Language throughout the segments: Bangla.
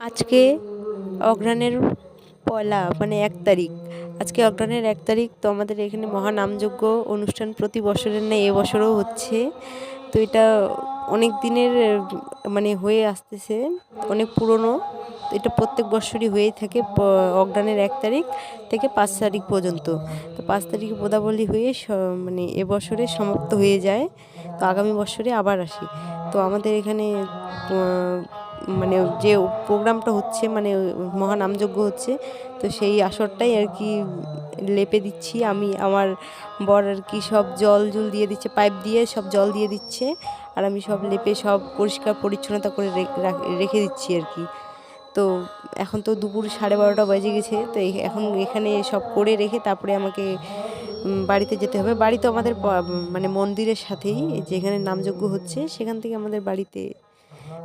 আজকে অগ্রাণের পয়লা মানে এক তারিখ। আজকে অগ্রাণের এক তারিখ, তো আমাদের এখানে মহানামযোগ্য অনুষ্ঠান প্রতি বছরের নেই এবছরও হচ্ছে। তো এটা অনেক দিনের মানে হয়ে আসতেছে, অনেক পুরনো। এটা প্রত্যেক বছরই হয়েই থাকে অঘ্রাণের এক তারিখ থেকে পাঁচ তারিখ পর্যন্ত। তো পাঁচ তারিখে পদাবলী হয়ে মানে এবছরে সমাপ্ত হয়ে যায়। তো আগামী বছরে আবার আসি। তো আমাদের এখানে মানে যে প্রোগ্রামটা হচ্ছে মানে মহানামযজ্ঞ হচ্ছে, তো সেই আসরটাই আর কি লেপে দিচ্ছি। আমি, আমার বর আর কি সব জল জল দিয়ে দিচ্ছে, পাইপ দিয়ে সব জল দিয়ে দিচ্ছে। আর আমি সব লেপে সব পরিষ্কার পরিচ্ছন্নতা করে রেখে দিচ্ছি আর কি। তো এখন তো দুপুর সাড়ে বারোটা বেজে গেছে, তো এখন এখানে সব করে রেখে তারপরে আমাকে বাড়িতে যেতে হবে। বাড়ি তো আমাদের মানে মন্দিরের সাথেই, যেখানে নামযজ্ঞ হচ্ছে, সেখান থেকে আমাদের বাড়িতে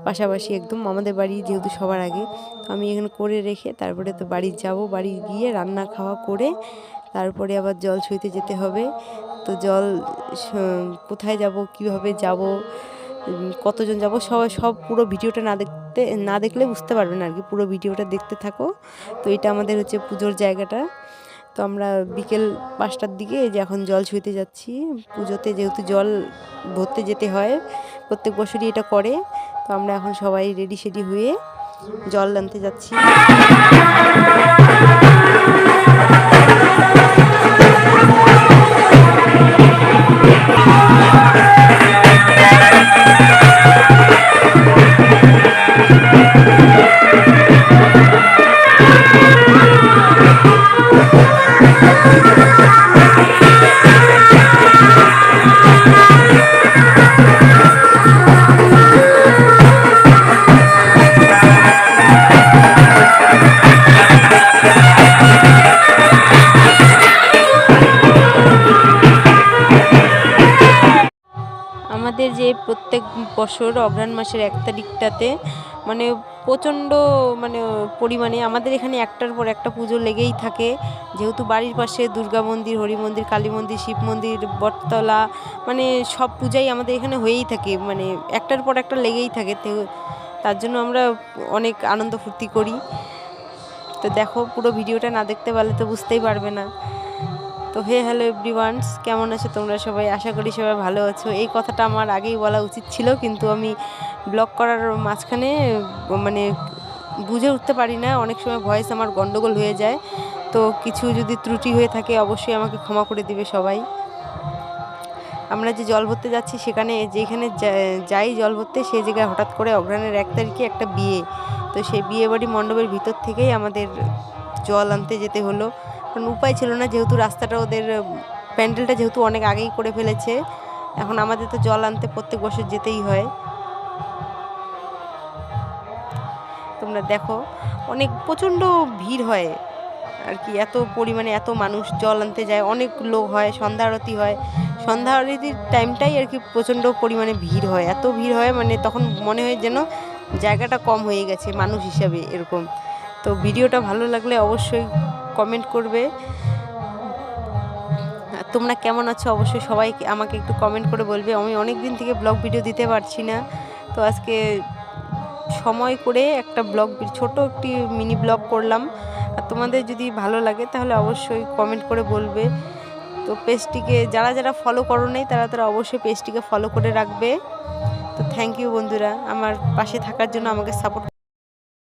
পাশাপাশি একদম আমাদের বাড়ি যেহেতু সবার আগে, তো আমি এখানে করে রেখে তারপরে তো বাড়ি যাব। বাড়ি গিয়ে রান্না খাওয়া করে তারপরে আবার জল ছুঁইতে যেতে হবে। তো জল কোথায় যাব, কীভাবে যাব কতজন যাব, সব সব পুরো ভিডিওটা না দেখতে না দেখলে বুঝতে পারবে না আর কি। পুরো ভিডিওটা দেখতে থাকো। তো এটা আমাদের হচ্ছে পুজোর জায়গাটা। তো আমরা বিকেল পাঁচটার দিকে যে এখন জল ছুঁইতে যাচ্ছি। পুজোতে যেহেতু জল ভরতে যেতে হয়, প্রত্যেক বছরই এটা করে। তো আমরা এখন সবাই রেডি সেডি হয়ে জল আনতে যাচ্ছি। আমাদের যে প্রত্যেক বছর অঘ্রাণ মাসের এক তারিখটাতে মানে প্রচণ্ড মানে পরিমাণে, আমাদের এখানে একটার পর একটা পুজো লেগেই থাকে। যেহেতু বাড়ির পাশে দুর্গা মন্দির, হরি মন্দির, কালী মন্দির, শিব মন্দির, বটতলা মানে সব পূজাই আমাদের এখানে হয়েই থাকে। মানে একটার পর একটা লেগেই থাকে। তার জন্য আমরা অনেক আনন্দ ফুর্তি করি। তো দেখো, পুরো ভিডিওটা না দেখতে পারলে তো বুঝতেই পারবে না। তো হে হ্যালো এভরিওয়ানস, কেমন আছো তোমরা সবাই? আশা করি সবাই ভালো আছো। এই কথাটা আমার আগেই বলা উচিত ছিল, কিন্তু আমি ব্লগ করার মাঝখানে মানে বুঝে উঠতে পারি না। অনেক সময় ভয়েস আমার গন্ডগোল হয়ে যায়। তো কিছু যদি ত্রুটি হয়ে থাকে, অবশ্যই আমাকে ক্ষমা করে দিবে সবাই। আমরা যে জল ভরতে যাচ্ছি, সেখানে যেখানে যাই জল ভরতে সেই জায়গায় হঠাৎ করে অঘ্রাণের এক তারিখে একটা বিয়ে। তো সেই বিয়ে বাড়ি মণ্ডপের ভিতর থেকেই আমাদের জল আনতে যেতে হলো। কারণ উপায় ছিল না, যেহেতু রাস্তাটা ওদের, প্যান্ডেলটা যেহেতু অনেক আগেই করে ফেলেছে, এখন আমাদের তো জল আনতে প্রত্যেক বছর যেতেই হয়। তোমরা দেখো, অনেক প্রচণ্ড ভিড় হয় আর কি। এত পরিমাণে এত মানুষ জল আনতে যায়, অনেক লোক হয়, সন্ধ্যা আরতি হয়। সন্ধ্যা আরতির টাইমটাই আর কি প্রচণ্ড পরিমাণে ভিড় হয়। এত ভিড় হয় মানে তখন মনে হয় যেন জায়গাটা কম হয়ে গেছে, মানুষ হিসাবে এরকম। তো ভিডিওটা ভালো লাগলে অবশ্যই কমেন্ট করবে। তোমরা কেমন আছো অবশ্যই সবাই আমাকে একটু কমেন্ট করে বলবে। আমি অনেক দিন থেকে ব্লগ ভিডিও দিতে পারছি না। তো আজকে সময় করে একটা ব্লগ, ছোট একটি মিনি ব্লগ করলাম। আর তোমাদের যদি ভালো লাগে তাহলে অবশ্যই কমেন্ট করে বলবে। তো পেজটিকে যারা যারা ফলো করো নেই, তারা তারা অবশ্যই পেজটিকে ফলো করে রাখবে। তো থ্যাংক ইউ বন্ধুরা, আমার পাশে থাকার জন্য আমাকে সাপোর্ট